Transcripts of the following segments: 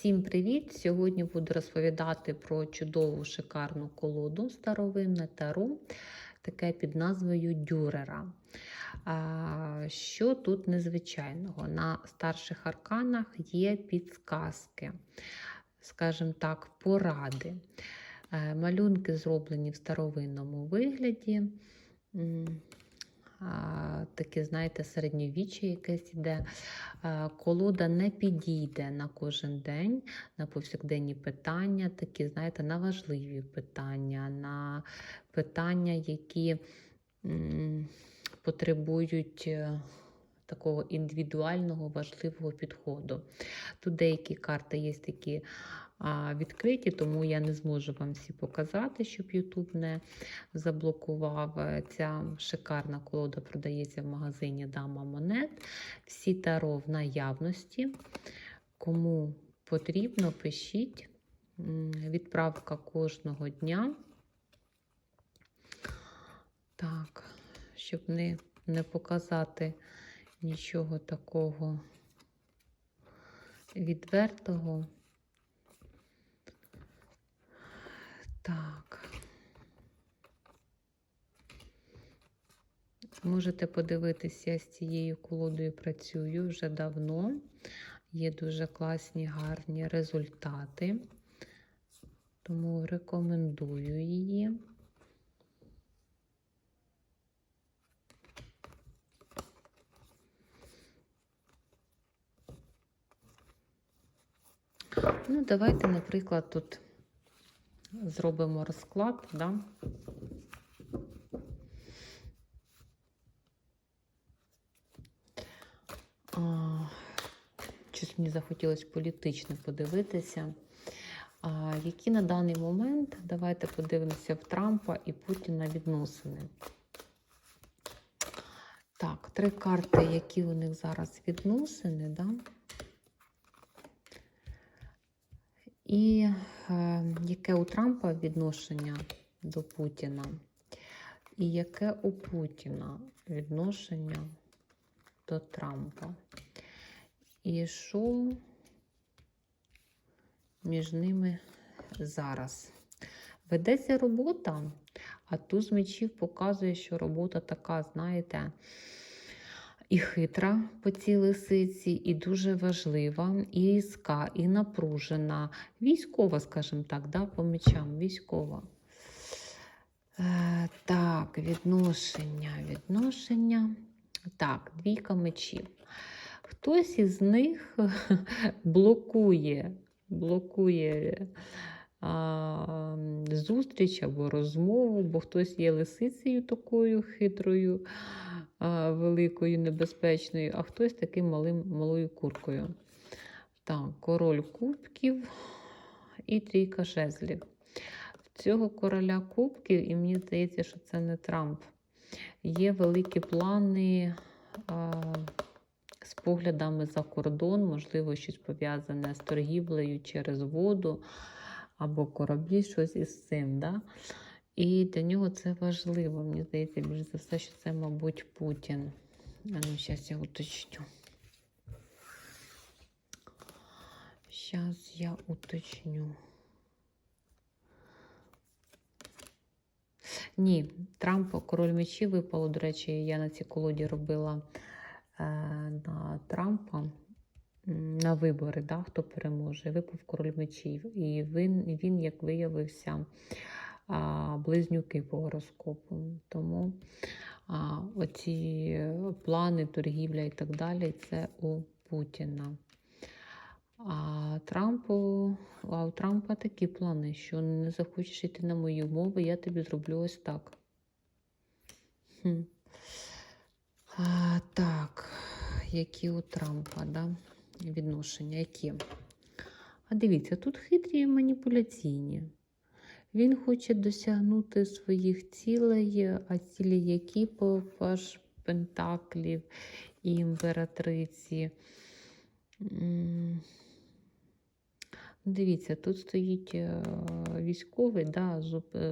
Всім привіт! Сьогодні буду розповідати про чудову шикарну колоду старовинне тару, таке під назвою Дюрера. Що тут незвичайного? На старших арканах є підсказки, скажімо так, поради. Е, Малюнки зроблені в старовинному вигляді. Таке, знаєте, середньовіччя якесь іде. Е, Колода не підійде на кожен день, на повсякденні питання, такі, знаєте, на важливі питання, на питання, які потребують е, такого індивідуального важливого підходу. Тут деякі карти є такі відкриті, тому я не зможу вам всі показати, щоб YouTube не заблокував. Ця шикарна колода продається в магазині Дама Монет. Всі таро в наявності. Кому потрібно, пишіть. Відправка кожного дня. Так, щоб не, не показати нічого такого відвертого. Так. Можете подивитися, я з цією колодою працюю вже давно. Є дуже класні, гарні результати. Тому рекомендую її. Ну, давайте, наприклад, тут зробимо розклад, да? А, Щось мені захотілося політично подивитися. А, Які на даний момент, давайте подивимося в Трампа і Путіна відносини. Так, три карти, які у них зараз відносини, да? І е, яке у Трампа відношення до Путіна? І яке у Путіна відношення до Трампа? І що між ними зараз? Ведеться робота, а туз мечів показує, що робота така, знаєте, і хитра по цій лисиці, і дуже важлива, і різка, і напружена. Військова, скажімо так, да, по мечам, військова. Е, так, відношення, відношення. Так, двійка мечів. Хтось із них блокує, блокує зустріч або розмову, бо хтось є лисицею такою хитрою, великою, небезпечною, а хтось таким малим, малою куркою. Так, король кубків і трійка жезлів. В цього короля кубків, і мені здається, що це не Трамп. Є великі плани. А, з поглядами за кордон, можливо, щось пов'язане з торгівлею через воду або кораблі, щось із цим. Да? І для нього це важливо. Мені здається, більш за все, що це, мабуть, Путін. А ну, зараз я уточню. Зараз я уточню. Ні, Трамп, король мечів випало, до речі, я на цій колоді робила е, на Трампа на вибори, да, хто переможе. Випав король мечів. І він, він як виявився, близнюки по гороскопу. Тому оці плани, торгівля і так далі це у Путіна. А Трампу, а у Трампа такі плани, що не захочеш йти на мої умови, я тобі зроблю ось так. Хм. А, так, які у Трампа да, відношення? Які? А дивіться, тут хитрі маніпуляційні. Він хоче досягнути своїх цілей, а цілі які по ваш пентаклів і імператриці. Дивіться, тут стоїть е, військовий, да, е,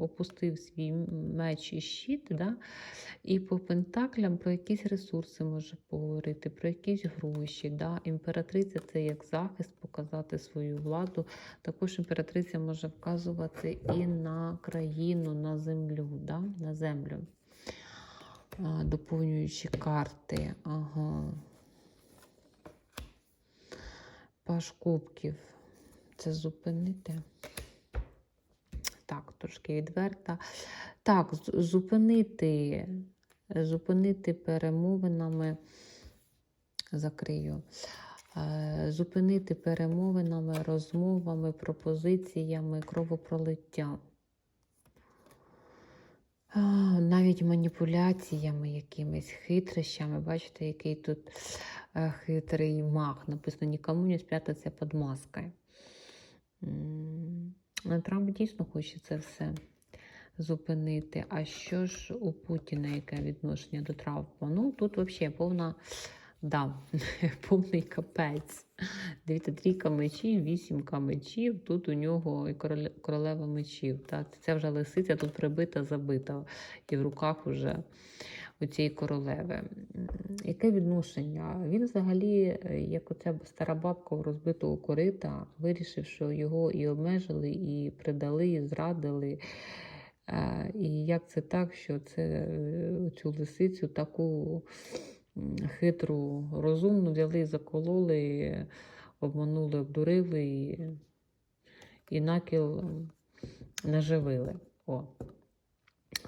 опустив свій меч і щит, да, і по пентаклям про якісь ресурси може поговорити, про якісь гроші. Да. Імператриця це як захист, показати свою владу. Також імператриця може вказувати і на країну, на землю, да, на землю. Доповнюючи карти. Ага. Паш кубків. Це зупинити. Так, трошки відверта. Так, зупинити, зупинити перемовинами, закрию. Е, Зупинити перемовинами, розмовами, пропозиціями, кровопролиття. Навіть маніпуляціями якимись, хитрощами. Бачите, який тут е, хитрий маг. Написано нікому не спрятатися під маскою. А Трамп дійсно хоче це все зупинити. А що ж у Путіна яке відношення до Трампа? Ну, тут взагалі повна, да, повний капець. Дивіться, трійка мечів, вісімка мечів. Тут у нього і королева мечів. Так? Це вже лисиця тут прибита, забита. І в руках вже у цієї королеви. Яке відношення? Він взагалі, е, як оця стара бабка у розбитого корита, вирішив, що його і обмежили, і придали, і зрадили. Е, І як це так, що це е, цю лисицю таку хитру, розумну взяли, закололи, обманули, обдурили і, і накіл наживили. О.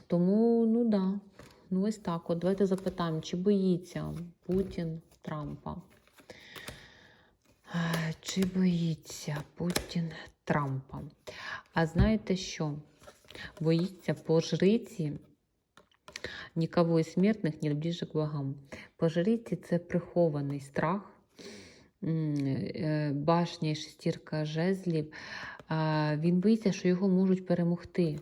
Тому, ну да. Ну, ось так. От давайте запитаємо, чи боїться Путін Трампа? Е, Чи боїться Путін Трампа? А знаєте що? Боїться по жриці нікого із смертних не ближе к богам. По жриці це прихований страх, е, башня і шестірка жезлів. Він боїться, що його можуть перемогти.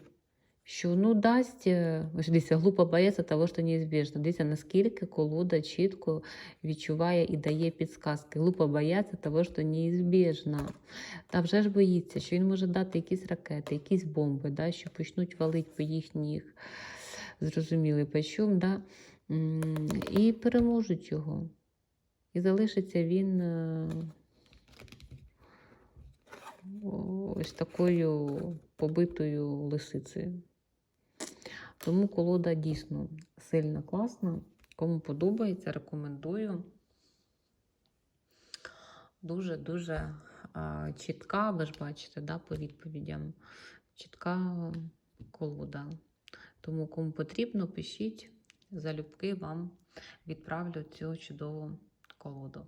Що ну дасть, е, ось дивіться, глупо боїться того, що неізбіжно. Дивіться, наскільки колода чітко відчуває і дає підсказки. Глупо бояться того, що неізбіжно. Та вже ж боїться, що він може дати якісь ракети, якісь бомби, да, що почнуть валити по їхніх, зрозуміли, по чому, да, і переможуть його. І залишиться він е, ось такою побитою лисицею. Тому колода дійсно сильно класна. Кому подобається, рекомендую. Дуже-дуже чітка, ви ж бачите, да, по відповідям. Чітка колода. Тому, кому потрібно, пишіть. Залюбки вам відправлю цю чудову колоду.